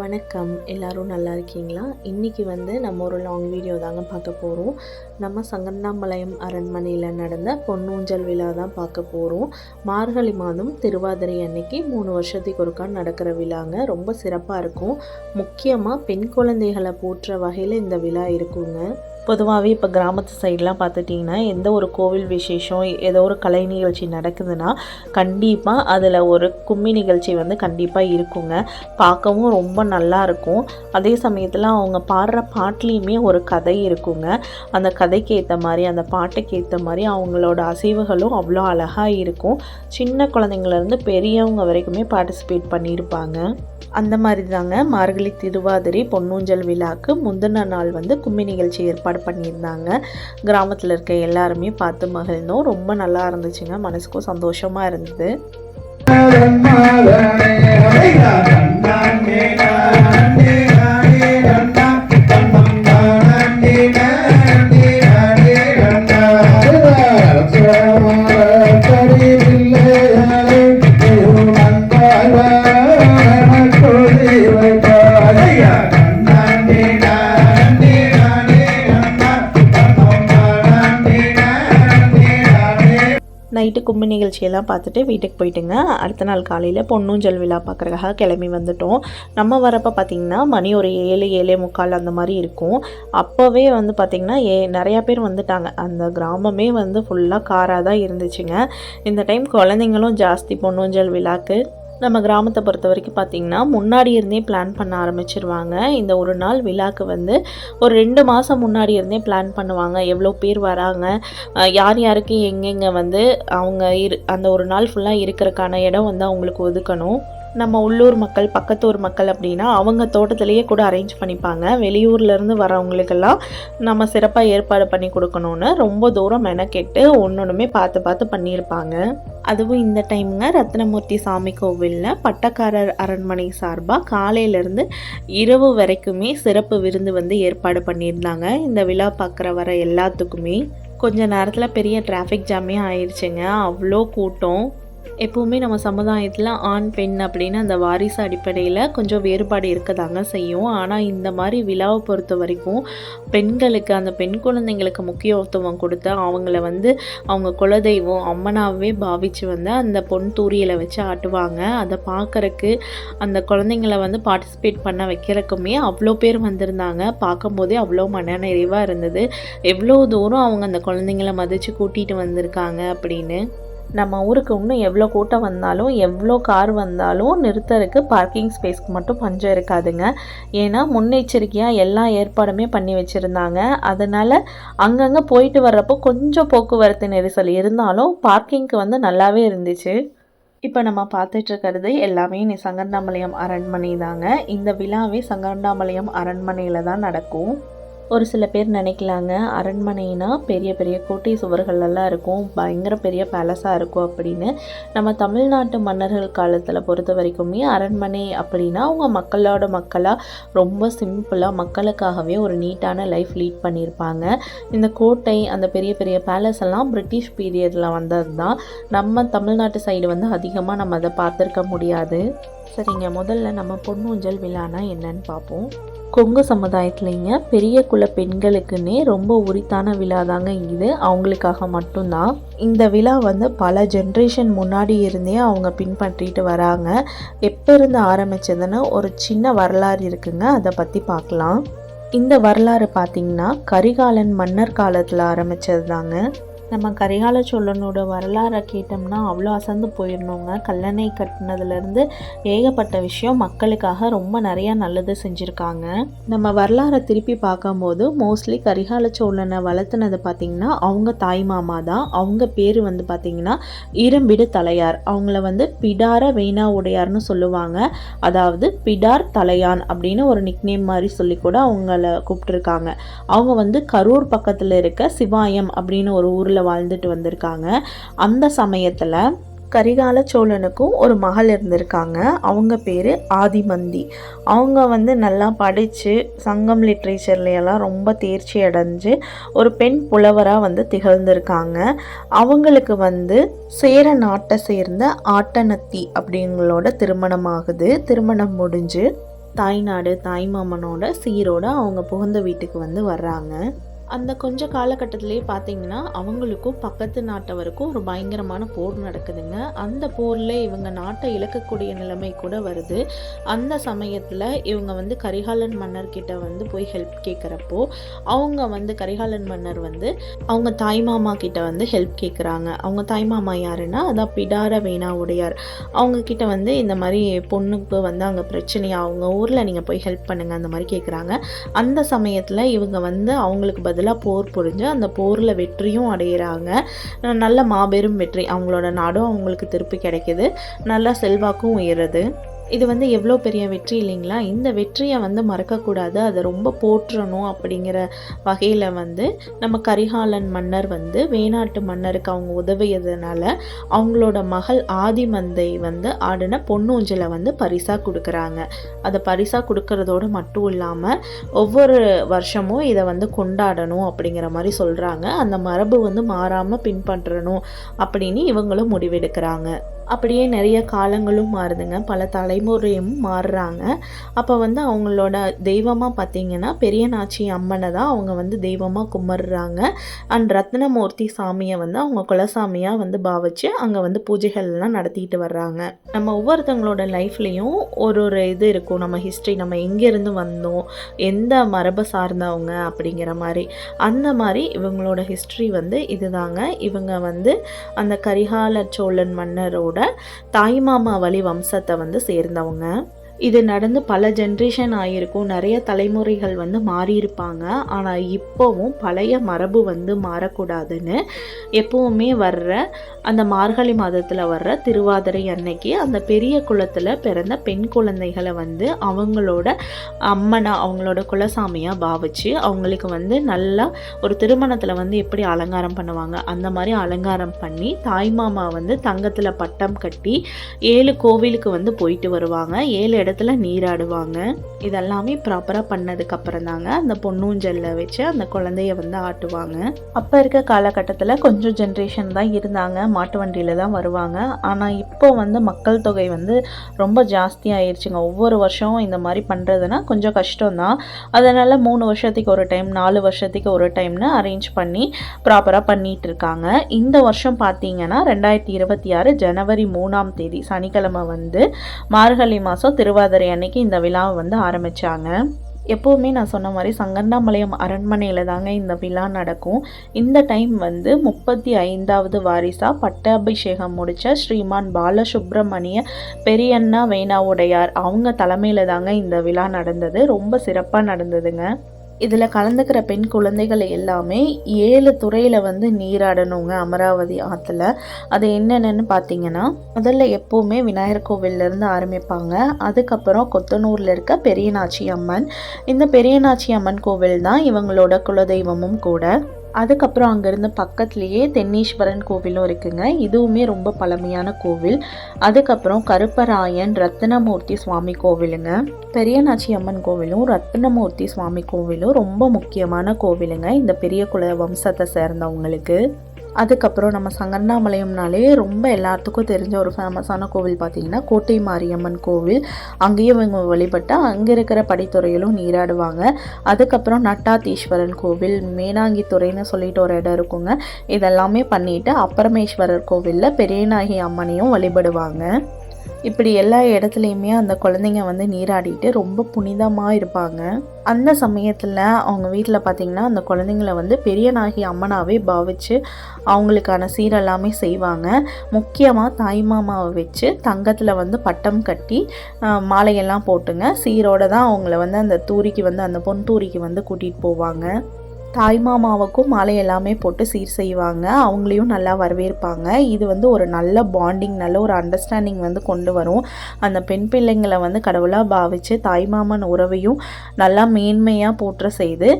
வணக்கம். எல்லோரும் நல்லா இருக்கீங்களா? இன்றைக்கி வந்து நம்ம ஒரு லாங் வீடியோ தாங்க பார்க்க போகிறோம் நம்ம சங்கந்தாம்பாளையம் அரண்மனையில் நடந்த பொன்னூஞ்சல் விழா தான் பார்க்க போகிறோம் மார்கழி மாதம் திருவாதிரை அன்னைக்கு மூணு வருஷத்துக்கு ஒருக்கா நடக்கிற விழாங்க. ரொம்ப சிறப்பாக இருக்கும். முக்கியமாக பெண் குழந்தைகளை போற்ற வகையில் இந்த விழா இருக்குங்க. பொதுவாகவே இப்போ கிராமத்து சைட்லாம் பார்த்துட்டிங்கன்னா எந்த ஒரு கோவில் விசேஷம் ஏதோ ஒரு கலை நிகழ்ச்சி நடக்குதுன்னா கண்டிப்பாக அதில் ஒரு கும்மி நிகழ்ச்சி வந்து கண்டிப்பாக இருக்குங்க. பார்க்கவும் ரொம்ப நல்லா இருக்கும். அதே சமயத்தில் அவங்க பாடுற பாட்லேயுமே ஒரு கதை இருக்குங்க. அந்த கதைக்கு ஏற்ற மாதிரி அந்த பாட்டுக்கு ஏற்ற மாதிரி அவங்களோட அசைவுகளும் அவ்வளோ அழகாக இருக்கும். சின்ன குழந்தைங்கள்லேருந்து பெரியவங்க வரைக்குமே பார்ட்டிசிபேட் பண்ணியிருப்பாங்க அந்த மாதிரி தாங்க மார்கழி திருவாதிரை பொன்னூஞ்சல் விழாக்கு முந்தின நாள் வந்து கும்மி நிகழ்ச்சி ஏற்பாடு பண்ணியிருந்தாங்க. கிராமத்தில் இருக்க எல்லாருமே பார்த்து மகிழ்ந்தோம். ரொம்ப நல்லா இருந்துச்சுங்க. மனசுக்கும் சந்தோஷமாக இருந்தது. நைட்டு நிகழ்ச்சியெல்லாம் பார்த்துட்டு வீட்டுக்கு போயிட்டுங்க. அடுத்த நாள் காலையில் பொன்னூஞ்சல் விழா பார்க்குறதுக்காக கிளம்பி வந்துட்டோம். நம்ம வரப்போ பார்த்திங்கன்னா மணி ஒரு ஏழு ஏழே முக்கால் அந்த மாதிரி இருக்கும். அப்போவே வந்து பார்த்திங்கன்னா ஏ நிறையா பேர் வந்துட்டாங்க. அந்த கிராமமே வந்து ஃபுல்லாக காராக தான் இருந்துச்சுங்க. இந்த டைம் குழந்தைங்களும் ஜாஸ்தி பொன்னூஞ்சல் விழாக்கு நம்ம கிராமத்தை பொறுத்த வரைக்கும் பார்த்திங்கன்னா முன்னாடி இருந்தே பிளான் பண்ண ஆரம்பிச்சிருவாங்க. இந்த ஒரு நாள் விழாக்கு வந்து ஒரு ரெண்டு மாதம் முன்னாடி இருந்தே பிளான் பண்ணுவாங்க. எவ்வளோ பேர் வராங்க யார் யாருக்கு எங்கெங்கே வந்து அவங்க இரு அந்த ஒரு நாள் ஃபுல்லாக இருக்கிறக்கான இடம் வந்து அவங்களுக்கு ஒதுக்கணும். நம்ம உள்ளூர் மக்கள் பக்கத்தூர் மக்கள் அப்படின்னா அவங்க தோட்டத்திலேயே கூட அரேஞ்ச் பண்ணிப்பாங்க. வெளியூர்லேருந்து வரவங்களுக்கெல்லாம் நம்ம சிறப்பாக ஏற்பாடு பண்ணி கொடுக்கணுன்னு ரொம்ப தூரம் மெனக்கெட்டு ஒன்று பார்த்து பார்த்து பண்ணியிருப்பாங்க. அதுவும் இந்த டைமுங்க ரத்னமூர்த்தி சாமி கோவிலில் பட்டக்காரர் அரண்மனை சார்பாக காலையிலேருந்து இரவு வரைக்குமே சிறப்பு விருந்து வந்து ஏற்பாடு பண்ணியிருந்தாங்க. இந்த விழா பார்க்குற வர எல்லாத்துக்குமே. கொஞ்ச நேரத்தில் பெரிய டிராஃபிக் ஜாமே ஆயிடுச்சுங்க அவ்வளோ கூட்டம். எப்போவுமே நம்ம சமுதாயத்தில் ஆண் பெண் அப்படின்னு அந்த வாரிசு அடிப்படையில் கொஞ்சம் வேறுபாடு இருக்கதாங்க செய்யும். ஆனால் இந்த மாதிரி விழாவை பொறுத்த வரைக்கும் பெண்களுக்கு அந்த பெண் குழந்தைங்களுக்கு முக்கியத்துவம் கொடுத்து அவங்கள வந்து அவங்க குலதெய்வம் அம்மனாகவே பாவித்து வந்து அந்த பொன் தூரியலை வச்சு ஆட்டுவாங்க. அதை பார்க்குறக்கு அந்த குழந்தைங்கள வந்து பார்ட்டிசிபேட் பண்ண வைக்கிறக்குமே அவ்வளோ பேர் வந்திருந்தாங்க. பார்க்கும்போதே அவ்வளோ மன நிறைவாக இருந்தது. எவ்வளோ தூரம் அவங்க அந்த குழந்தைங்கள மதித்து கூட்டிகிட்டு வந்திருக்காங்க அப்படின்னு. நம்ம ஊருக்கு இன்னும் எவ்வளோ கூட்டம் வந்தாலும் எவ்வளோ கார் வந்தாலும் நிறுத்தறதுக்கு பார்க்கிங் ஸ்பேஸ்க்கு மட்டும் பஞ்சம் இருக்காதுங்க. ஏன்னா முன்னெச்சரிக்கையாக எல்லா ஏற்பாடுமே பண்ணி வச்சுருந்தாங்க. அதனால் அங்கங்கே போயிட்டு வர்றப்போ கொஞ்சம் போக்குவரத்து நெரிசல் இருந்தாலும் பார்க்கிங்க்கு வந்து நல்லாவே இருந்துச்சு. இப்போ நம்ம பார்த்துட்ருக்கிறது எல்லாமே நீ சங்கரண்டாமலையம் அரண்மனை தாங்க இந்த விழாவே சங்கரண்டாமலையம் அரண்மனையில் தான் நடக்கும். ஒரு சில பேர் நினைக்கலாங்க. அரண்மனைனா பெரிய பெரிய கோட்டை சுவர்களெல்லாம் இருக்கும். பயங்கர பெரிய பேலஸாக இருக்கும் அப்படின்னு. நம்ம தமிழ்நாட்டு மன்னர்கள் காலத்தில் பொறுத்த வரைக்குமே அரண்மனை அப்படின்னா அவங்க மக்களோட மக்களாக ரொம்ப சிம்பிளாக மக்களுக்காகவே ஒரு நீட்டான லைஃப் லீட் பண்ணியிருப்பாங்க. இந்த கோட்டை அந்த பெரிய பெரிய பேலஸ் எல்லாம் பிரிட்டிஷ் பீரியடில் வந்தது தான் நம்ம தமிழ்நாட்டு சைடு வந்து அதிகமாக நம்ம அதை பார்த்துருக்க முடியாது. சரிங்க. முதல்ல நம்ம பொன்னூஞ்சல் விழானா என்னன்னு பார்ப்போம். கொங்கு சமுதாயத்துலேங்க பெரிய குல பெண்களுக்குன்னே ரொம்ப உரித்தான விழா தாங்க இது. அவங்களுக்காக மட்டும்தான். இந்த விழா வந்து பல ஜென்ரேஷன் முன்னாடி இருந்தே அவங்க பின்பற்றிட்டு வராங்க. எப்போ இருந்து ஆரம்பிச்சதுன்னு ஒரு சின்ன வரலாறு இருக்குங்க. அதை பற்றி பார்க்கலாம். இந்த வரலாறு பார்த்திங்கன்னா கரிகாலன் மன்னர் காலத்தில் ஆரம்பித்தது தாங்க நம்ம கரிகால சோழனோட வரலாறை கேட்டோம்னா அவ்வளோ அசந்து போயிடணுங்க. கல்லணை கட்டினதுலேருந்து ஏகப்பட்ட விஷயம் மக்களுக்காக ரொம்ப நிறையா நல்லது செஞ்சுருக்காங்க. நம்ம வரலாறை திருப்பி பார்க்கும்போது மோஸ்ட்லி கரிகால சோழனை வளர்த்துனது பார்த்திங்கன்னா அவங்க தாய் மாமா தான். அவங்க பேர் வந்து பார்த்திங்கன்னா இரும்பிடு தலையார். அவங்கள வந்து பிடார வேணா உடையார்னு சொல்லுவாங்க. அதாவது பிடார் தலையான் அப்படின்னு ஒரு நிக்நேம் மாதிரி சொல்லி கூட அவங்கள கூப்பிட்டுருக்காங்க. அவங்க வந்து கரூர் பக்கத்தில் இருக்க சிவாயம் அப்படின்னு ஒரு ஊரில் வாழ்ந்துட்டு வந்திருக்காங்க. அந்த சமயத்தில் கரிகால சோழனுக்கும் ஒரு மகள் இருந்திருக்காங்க. அவங்க பேர் ஆதிமந்தி. அவங்க வந்து நல்லா படித்து சங்கம் லிட்ரேச்சர்லையெல்லாம் ரொம்ப தேர்ச்சி அடைஞ்சு ஒரு பெண் புலவராக வந்து திகழ்ந்திருக்காங்க. அவங்களுக்கு வந்து சேர நாட்டை சேர்ந்த ஆட்டனத்தி அப்படிங்களோட திருமணம் ஆகுது. திருமணம் முடிஞ்சு தாய்நாடு தாய்மாமனோட சீரோட அவங்க புகுந்த வீட்டுக்கு வந்து வர்றாங்க. அந்த கொஞ்ச காலகட்டத்திலே பார்த்தீங்கன்னா அவங்களுக்கும் பக்கத்து நாட்டவருக்கும் ஒரு பயங்கரமான போர் நடக்குதுங்க. அந்த போரில் இவங்க நாட்டை இழக்கக்கூடிய நிலைமை கூட வருது. அந்த சமயத்தில் இவங்க வந்து கரிகாலன் மன்னர்கிட்ட வந்து போய் ஹெல்ப் கேட்குறப்போ அவங்க வந்து கரிகாலன் மன்னர் வந்து அவங்க தாய்மாமா கிட்ட வந்து ஹெல்ப் கேட்குறாங்க அவங்க தாய்மாமா யாருன்னா அதான் பிடார வேணா உடையார். அவங்க கிட்ட வந்து இந்த மாதிரி பொண்ணுக்கு வந்து அங்கே பிரச்சனையா அவங்க ஊரில் நீங்கள் போய் ஹெல்ப் பண்ணுங்கள் அந்த மாதிரி கேட்குறாங்க அந்த சமயத்தில் இவங்க வந்து அவங்களுக்கு பதிலாக போர் புரிஞ்சு அந்த போரில் வெற்றியும் அடையிறாங்க. நல்ல மாபெரும் வெற்றி. அவங்களோட நாடும் அவங்களுக்கு திருப்பி கிடைக்குது. நல்லா செல்வாக்கும் உயருது. இது வந்து எவ்வளோ பெரிய வெற்றி இல்லைங்களா? இந்த வெற்றியை வந்து மறக்கக்கூடாது. அதை ரொம்ப போற்றணும் அப்படிங்கிற வகையில் வந்து நம்ம கரிகாலன் மன்னர் வந்து வேணாட்டு மன்னருக்கு அவங்க உதவியதுனால அவங்களோட மகள் ஆதிமந்தை வந்து ஆடின பொன்னூஞ்சலை வந்து பரிசாக கொடுக்குறாங்க. அதை பரிசாக கொடுக்கறதோடு மட்டும் இல்லாமல் ஒவ்வொரு வருஷமும் இதை வந்து கொண்டாடணும் அப்படிங்கிற மாதிரி சொல்கிறாங்க அந்த மரபு வந்து மாறாமல் பின்பற்றணும் அப்படின்னு இவங்களும் முடிவெடுக்கிறாங்க. அப்படியே நிறைய காலங்களும் மாறுதுங்க. பல தலைமுறையும் மாறுறாங்க. அப்போ வந்து அவங்களோட தெய்வமாக பார்த்தீங்கன்னா பெரியநாச்சி அம்மனை தான் அவங்க வந்து தெய்வமாக கும்பிட்றாங்க. அண்ட் ரத்னமூர்த்தி சாமியை வந்து அவங்க குலசாமியாக வந்து பாவிச்சு அங்கே வந்து பூஜைகள்லாம் நடத்திட்டு வர்றாங்க. நம்ம ஒவ்வொருத்தவங்களோட லைஃப்லேயும் ஒரு ஒரு இது இருக்கும். நம்ம ஹிஸ்ட்ரி நம்ம எங்கேருந்து வந்தோம் எந்த மரபை சார்ந்தவங்க அப்படிங்கிற மாதிரி. அந்த மாதிரி இவங்களோட ஹிஸ்ட்ரி வந்து இதுதாங்க. இவங்க வந்து அந்த கரிகால சோழன் மன்னரோட தாய்மாமா வழி வம்சத்தை வந்து சேர்ந்தவங்க. இது நடந்து பல ஜென்ரேஷன் ஆகிருக்கும் நிறைய தலைமுறைகள் வந்து மாறியிருப்பாங்க. ஆனால் இப்போவும் பழைய மரபு வந்து மாறக்கூடாதுன்னு எப்போவுமே வர்ற அந்த மார்கழி மாதத்தில் வர்ற திருவாதிரை அன்னைக்கு அந்த பெரிய குளத்தில் பிறந்த பெண் குழந்தைகளை வந்து அவங்களோட அம்மனை அவங்களோட குலசாமியாக பாவிச்சு அவங்களுக்கு வந்து நல்லா ஒரு திருமணத்தில் வந்து எப்படி அலங்காரம் பண்ணுவாங்க அந்த மாதிரி அலங்காரம் பண்ணி தாய்மாமா வந்து தங்கத்தில் பட்டம் கட்டி ஏழு கோவிலுக்கு வந்து போயிட்டு வருவாங்க. ஏழு இடத்துல நீராடுவாங்க. இதெல்லாமே ப்ராப்பராக பண்ணதுக்கப்புறம் தாங்க அந்த பொன்னூஞ்சல்ல வச்சு அந்த குழந்தைய வந்து ஆட்டுவாங்க. அப்போ இருக்க காலகட்டத்தில் கொஞ்சம் ஜென்ரேஷன் தான் இருந்தாங்க. மாட்டு வண்டியில் தான் வருவாங்க. ஆனால் இப்போ வந்து மக்கள் தொகை வந்து ரொம்ப ஜாஸ்தி ஆயிடுச்சுங்க ஒவ்வொரு வருஷம் இந்த மாதிரி பண்ணுறதுனா கொஞ்சம் கஷ்டம்தான். அதனால் மூணு வருஷத்துக்கு ஒரு டைம் நாலு வருஷத்துக்கு ஒரு டைம்னு அரேஞ்ச் பண்ணி ப்ராப்பராக பண்ணிட்டு இருக்காங்க இந்த வருஷம் பார்த்தீங்கன்னா ரெண்டாயிரத்தி இருபத்தி ஆறு ஜனவரி மூணாம் தேதி சனிக்கிழமை வந்து மார்கழி மாதம் திருவாதிரை அன்னைக்கு இந்த விழாவை வந்து ஆரம்பித்தாங்க எப்போவுமே நான் சொன்ன மாதிரி சங்கண்ணாமலையம் அரண்மனையில் தாங்க இந்த விழா நடக்கும். இந்த டைம் வந்து முப்பத்தி ஐந்தாவது வாரிசாக பட்டாபிஷேகம் முடித்த ஸ்ரீமான் பாலசுப்ரமணிய பெரியண்ணா வேணாவுடையார் அவங்க தலைமையில் தாங்க இந்த விழா நடந்தது. ரொம்ப சிறப்பாக நடந்ததுங்க. இதில் கலந்துக்கிற பெண் குழந்தைகள் எல்லாமே ஏழு துறையில் வந்து நீராடணுங்க அமராவதி ஆற்றுல அது என்னென்னு பார்த்தீங்கன்னா முதல்ல எப்போவுமே விநாயகர் கோவிலேருந்து ஆரம்பிப்பாங்க. அதுக்கப்புறம் கொத்தனூரில் இருக்க பெரியநாச்சி அம்மன் இந்த பெரியநாச்சி அம்மன் கோவில் தான் இவங்களோட குலதெய்வமும் கூட. அதுக்கப்புறம் அங்கேருந்து பக்கத்துலேயே தென்னீஸ்வரன் கோவிலும் இருக்குங்க. இதுவுமே ரொம்ப பழமையான கோவில். அதுக்கப்புறம் கருப்பராயன் ரத்தினமூர்த்தி சுவாமி கோவிலுங்க. பெரியநாச்சி அம்மன் கோவிலும் ரத்தினமூர்த்தி சுவாமி கோவிலும் ரொம்ப முக்கியமான கோவிலுங்க. இந்த பெரிய குல வம்சத்தை சேர்ந்தவங்களுக்கு. அதுக்கப்புறம் நம்ம சங்கண்ணாமலையம்னாலே ரொம்ப எல்லாத்துக்கும் தெரிஞ்ச ஒரு ஃபேமஸான கோவில் பார்த்திங்கன்னா கோட்டை மாரியம்மன் கோவில். அங்கேயும் இவங்க வழிபட்டு அங்கே இருக்கிற படித்துறையிலும் நீராடுவாங்க. அதுக்கப்புறம் நட்டாத்தீஸ்வரன் கோவில் மேனாங்கித்துறைன்னு சொல்லிட்டு ஒரு இடம் இருக்குங்க. இதெல்லாமே பண்ணிவிட்டு அப்பரமேஸ்வரர் கோவிலில் பெரியநாயகி அம்மனையும் வழிபடுவாங்க. இப்படி எல்லா இடத்துலையுமே அந்த குழந்தைங்க வந்து நீராடிட்டு ரொம்ப புனிதமாக இருப்பாங்க. அந்த சமயத்தில் அவங்க வீட்டில் பார்த்திங்கன்னா அந்த குழந்தைங்கள வந்து பெரிய நாகி அம்மனாகவே பாவித்து அவங்களுக்கான சீரெல்லாமே செய்வாங்க. முக்கியமாக தாய்மாமாவை வச்சு தங்கத்தில் வந்து பட்டம் கட்டி மாலையெல்லாம் போட்டுங்க. சீரோடு தான் அவங்கள வந்து அந்த தூரிக்கு வந்து அந்த பொன் தூரிக்கு வந்து கூட்டிகிட்டு போவாங்க. தாய்மாமாவுக்கும் மாலை எல்லாமே போட்டு சீர் செய்வாங்க. அவங்களையும் நல்லா வரவேற்பாங்க. இது வந்து ஒரு நல்ல பாண்டிங் நல்ல ஒரு அண்டர்ஸ்டாண்டிங் வந்து கொண்டு வரும். அந்த பெண் பிள்ளைங்களை வந்து கடவுளாக பாவித்து தாய்மாமன் உறவையும் நல்லா மேன்மையாக போற்ற செய்து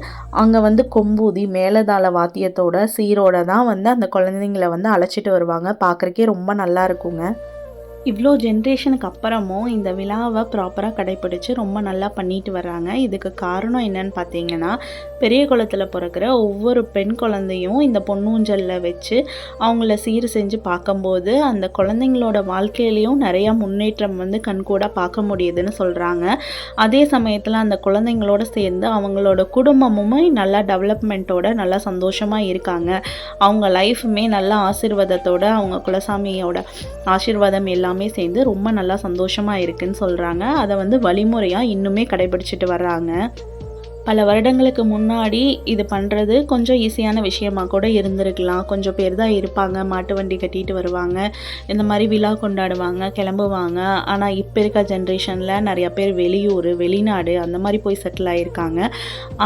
அங்கே வந்து கொம்பூதி மேலதாள வாத்தியத்தோட சீரோட தான் வந்து அந்த குழந்தைங்களை வந்து அழைச்சிட்டு வருவாங்க. பார்க்குறக்கே ரொம்ப நல்லா இருக்குங்க. இவ்வளோ ஜென்ரேஷனுக்கு அப்புறமும் இந்த விழாவை ப்ராப்பராக கடைப்பிடிச்சு ரொம்ப நல்லா பண்ணிட்டு வர்றாங்க. இதுக்கு காரணம் என்னன்னு பார்த்தீங்கன்னா பெரிய குளத்தில் பிறக்கிற ஒவ்வொரு பெண் குழந்தையும் இந்த பொன்னூஞ்சலில் வச்சு அவங்கள சீர் செஞ்சு பார்க்கும்போது அந்த குழந்தைங்களோட வாழ்க்கையிலையும் நிறையா முன்னேற்றம் வந்து கண்கூட பார்க்க முடியுதுன்னு சொல்கிறாங்க அதே சமயத்தில் அந்த குழந்தைங்களோட சேர்ந்து அவங்களோட குடும்பமுமே நல்லா டெவலப்மெண்ட்டோட நல்லா சந்தோஷமாக இருக்காங்க. அவங்க லைஃபுமே நல்லா ஆசிர்வாதத்தோட அவங்க குலசாமியோட ஆசீர்வாதம் எல்லாம் சேர்ந்து ரொம்ப நல்லா சந்தோஷமாக இருக்குன்னு சொல்கிறாங்க அதை வந்து வழிமுறையாக இன்னுமே கடைபிடிச்சிட்டு வர்றாங்க. பல வருடங்களுக்கு முன்னாடி இது பண்ணுறது கொஞ்சம் ஈஸியான விஷயமாக கூட இருந்திருக்கலாம். கொஞ்சம் பேர் தான் இருப்பாங்க மாட்டு வண்டி கட்டிட்டு வருவாங்க இந்த மாதிரி விழா கொண்டாடுவாங்க கிளம்புவாங்க. ஆனால் இப்போ இருக்க ஜென்ரேஷனில் நிறையா பேர் வெளியூர் வெளிநாடு அந்த மாதிரி போய் செட்டில் ஆகியிருக்காங்க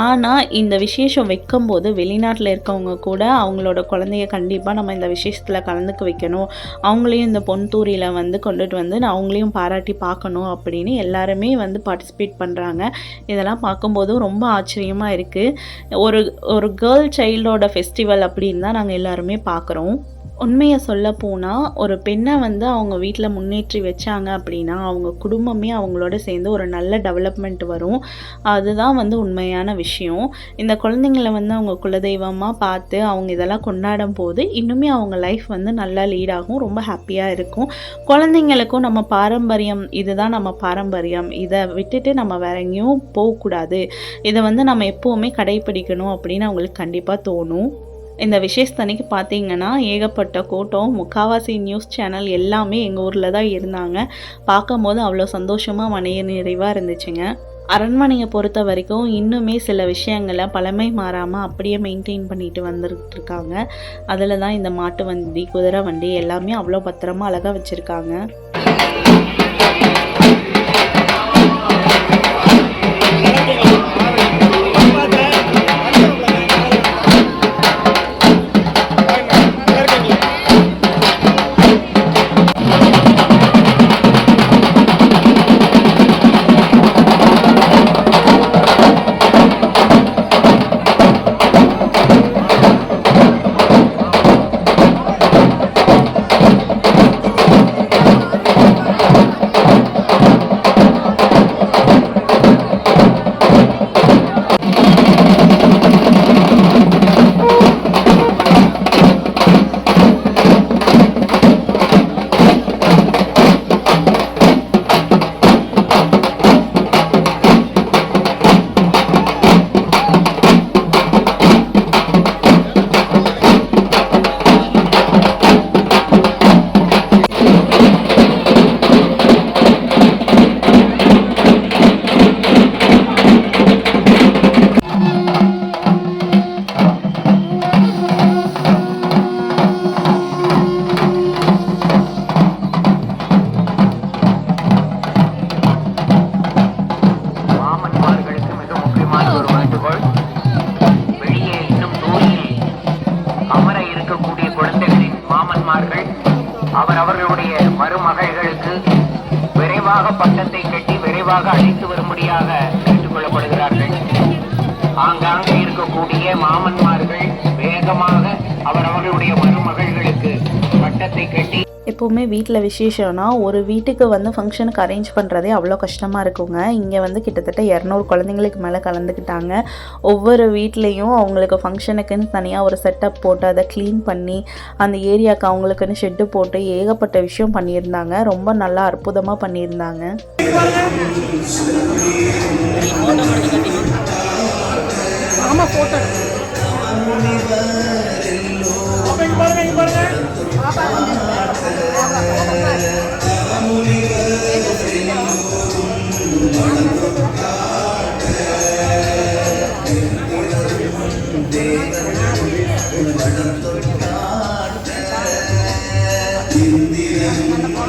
ஆனால் இந்த விசேஷம் வைக்கும்போது வெளிநாட்டில் இருக்கவங்க கூட அவங்களோட குழந்தைய கண்டிப்பாக நம்ம இந்த விசேஷத்தில் கலந்துக்க வைக்கணும். அவங்களையும் இந்த பொன்தூரியில் வந்து கொண்டுட்டு வந்து அவங்களையும் பாராட்டி பார்க்கணும் அப்படின்னு எல்லாருமே வந்து பார்ட்டிசிபேட் பண்ணுறாங்க இதெல்லாம் பார்க்கும்போது ரொம்ப ஆச்சரியமாக இருக்குது ஒரு ஒரு கேர்ள் சைல்டோட ஃபெஸ்டிவல் அப்படின்னு தான் நாங்கள் எல்லாருமே பார்க்குறோம் உண்மையை சொல்ல போனால் ஒரு பெண்ணை வந்து அவங்க வீட்டில் முன்னேற்றி வச்சாங்க அப்படின்னா அவங்க குடும்பமே அவங்களோட சேர்ந்து ஒரு நல்ல டெவலப்மெண்ட் வரும். அதுதான் வந்து உண்மையான விஷயம். இந்த குழந்தைங்கள வந்து அவங்க குலதெய்வமாக பார்த்து அவங்க இதெல்லாம் கொண்டாடும் போது இன்னுமே அவங்க லைஃப் வந்து நல்லா லீட் ஆகும் ரொம்ப ஹாப்பியாக இருக்கும். குழந்தைங்களுக்கும் நம்ம பாரம்பரியம் இதுதான் நம்ம பாரம்பரியம். இதை விட்டுட்டு நம்ம வேற எங்கேயும் போகக்கூடாது. இதை வந்து நம்ம எப்போவுமே கடைப்பிடிக்கணும் அப்படின்னு அவங்களுக்கு கண்டிப்பாக தோணும். இந்த விசேஷத்தன்னைக்கு பார்த்தீங்கன்னா ஏகப்பட்ட கூட்டம் முக்காவாசி நியூஸ் சேனல் எல்லாமே எங்கள் ஊரில் தான் இருந்தாங்க. பார்க்கும்போது அவ்வளோ சந்தோஷமாக மனைய நிறைவாக இருந்துச்சுங்க. அரண்மனையை பொறுத்த வரைக்கும் இன்னுமே சில விஷயங்களை பழமை மாறாமல் அப்படியே மெயின்டைன் பண்ணிட்டு வந்துட்டு இருக்காங்க அதில் தான் இந்த மாட்டு வண்டி குதிரை வண்டி எல்லாமே அவ்வளோ பத்திரமா அழகாக வச்சுருக்காங்க. விரைவாக பட்டத்தை கட்டி விரைவாக அழைத்து வரும்படியாக கேட்டுக்கொள்ளப்படுகிறார்கள் ஆங்காங்கே இருக்கக்கூடிய மாமன்மார்கள் வேகமாக அவர் அவர்களுடைய மருமகள்களுக்கு பட்டத்தை கட்டி எப்போவுமே வீட்டில் விசேஷம்னா ஒரு வீட்டுக்கு வந்து ஃபங்க்ஷனுக்கு அரேஞ்ச் பண்ணுறதே அவ்வளோ கஷ்டமாக இருக்குங்க. இங்கே வந்து கிட்டத்தட்ட இரநூறு குழந்தைங்களுக்கு மேலே கலந்துக்கிட்டாங்க. ஒவ்வொரு வீட்லேயும் அவங்களுக்கு ஃபங்க்ஷனுக்குன்னு தனியாக ஒரு செட்டப் போட்டு அதை க்ளீன் பண்ணி அந்த ஏரியாவுக்கு அவங்களுக்குன்னு ஷெட்டு போட்டு ஏகப்பட்ட விஷயம் பண்ணியிருந்தாங்க. ரொம்ப நல்லா அற்புதமாக பண்ணியிருந்தாங்க. ஆமாம் பாருங்க பாருங்க.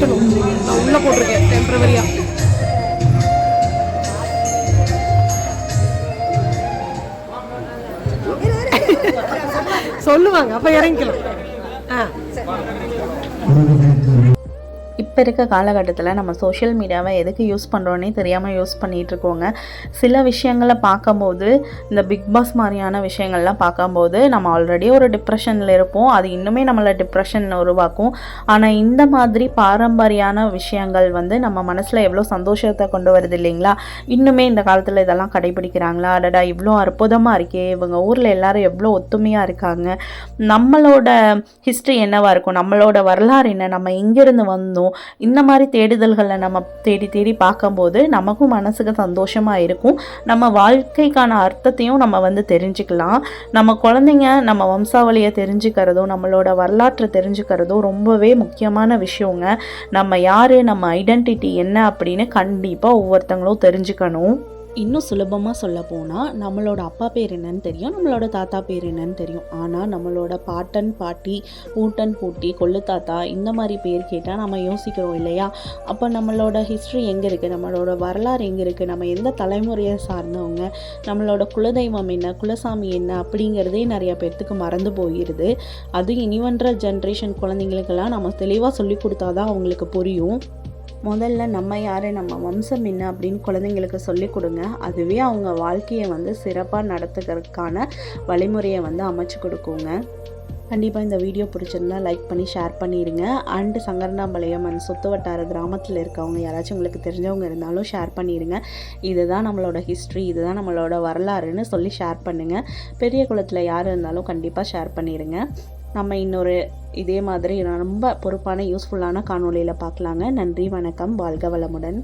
கழட்டணும் நான் உள்ள போட்டிருக்கேன் டெம்பரவரியா சொல்லுவாங்க அப்ப இறங்கிக்கலாம். ஆ. இப்போ இருக்க காலகட்டத்தில் நம்ம சோஷியல் மீடியாவை எதுக்கு யூஸ் பண்ணுறோன்னே தெரியாமல் யூஸ் பண்ணிகிட்டு இருக்கோங்க சில விஷயங்களை பார்க்கும்போது இந்த பிக் பாஸ் மாதிரியான விஷயங்கள்லாம் பார்க்கும்போது நம்ம ஆல்ரெடி ஒரு டிப்ரெஷனில் இருப்போம். அது இன்னுமே நம்மளை டிப்ரெஷன் உருவாக்கும். ஆனால் இந்த மாதிரி பாரம்பரியான விஷயங்கள் வந்து நம்ம மனசில் எவ்வளோ சந்தோஷத்தை கொண்டு வருது இல்லைங்களா? இன்னுமே இந்த காலத்தில் இதெல்லாம் கடைபிடிக்கிறாங்களா? அடடா இவ்வளோ அற்புதமாக இருக்கே. இவங்க ஊரில் எல்லாரும் எவ்வளோ ஒத்துமையாக இருக்காங்க. நம்மளோட ஹிஸ்ட்ரி என்னவாக இருக்கும்? நம்மளோட வரலாறு என்ன? நம்ம எங்கேருந்து வந்தோம்? இந்த மாதிரி தேடுதல்களை நம்ம தேடி தேடி பார்க்கும்போது நமக்கும் மனசுக்கு சந்தோஷமாக இருக்கும். நம்ம வாழ்க்கைக்கான அர்த்தத்தையும் நம்ம வந்து தெரிஞ்சுக்கலாம். நம்ம குழந்தைங்க நம்ம வம்சாவளியை தெரிஞ்சுக்கிறதும் நம்மளோட வரலாற்றை தெரிஞ்சுக்கிறதும் ரொம்பவே முக்கியமான விஷயங்க. நம்ம யார் நம்ம ஐடென்டிட்டி என்ன அப்படின்னு கண்டிப்பாக ஒவ்வொருத்தங்களும் தெரிஞ்சுக்கணும். இன்னும் சுலபமாக சொல்ல போனால் நம்மளோட அப்பா பேர் என்னன்னு தெரியும் நம்மளோட தாத்தா பேர் என்னன்னு தெரியும். ஆனால் நம்மளோட பாட்டன் பாட்டி ஊட்டன் பூட்டி கொள்ளு தாத்தா இந்த மாதிரி பேர் கேட்டால் நம்ம யோசிக்கிறோம் இல்லையா? அப்போ நம்மளோட ஹிஸ்ட்ரி எங்கே இருக்குது நம்மளோட வரலாறு எங்கே இருக்குது நம்ம எந்த தலைமுறையை சார்ந்தவங்க? நம்மளோட குலதெய்வம் என்ன? குலசாமி என்ன? அப்படிங்கிறதே நிறைய பேர்த்துக்கு மறந்து போயிடுது அது இனிவன்ற ஜென்ரேஷன் குழந்தைங்களுக்கெல்லாம் நம்ம தெளிவாக சொல்லி கொடுத்தாதான் அவங்களுக்கு புரியும். முதல்ல நம்ம யார் நம்ம வம்சம் என்ன அப்படின்னு குழந்தைங்களுக்கு சொல்லிக் கொடுங்க. அதுவே அவங்க வாழ்க்கையை வந்து சிறப்பாக நடத்துக்கிறதுக்கான வழிமுறையை வந்து அமைச்சு கொடுக்குங்க. கண்டிப்பாக இந்த வீடியோ பிடிச்சிருந்தா லைக் பண்ணி ஷேர் பண்ணிடுங்க அண்டு சங்கரனாம்பாளையம் அண்ட் சுத்து வட்டார கிராமத்தில் இருக்கவங்க யாராச்சும் உங்களுக்கு தெரிஞ்சவங்க இருந்தாலும் ஷேர் பண்ணிடுங்க இதுதான் நம்மளோட ஹிஸ்ட்ரி இதுதான் நம்மளோட வரலாறுன்னு சொல்லி ஷேர் பண்ணுங்கள் பெரிய குளத்தில் யார் இருந்தாலும் கண்டிப்பாக ஷேர் பண்ணிடுங்க நம்ம இன்னொரு இதே மாதிரி ரொம்ப பொறுப்பான யூஸ்ஃபுல்லான காணொளியில் பார்க்கலாங்க. நன்றி வணக்கம். வாழ்க வளமுடன்.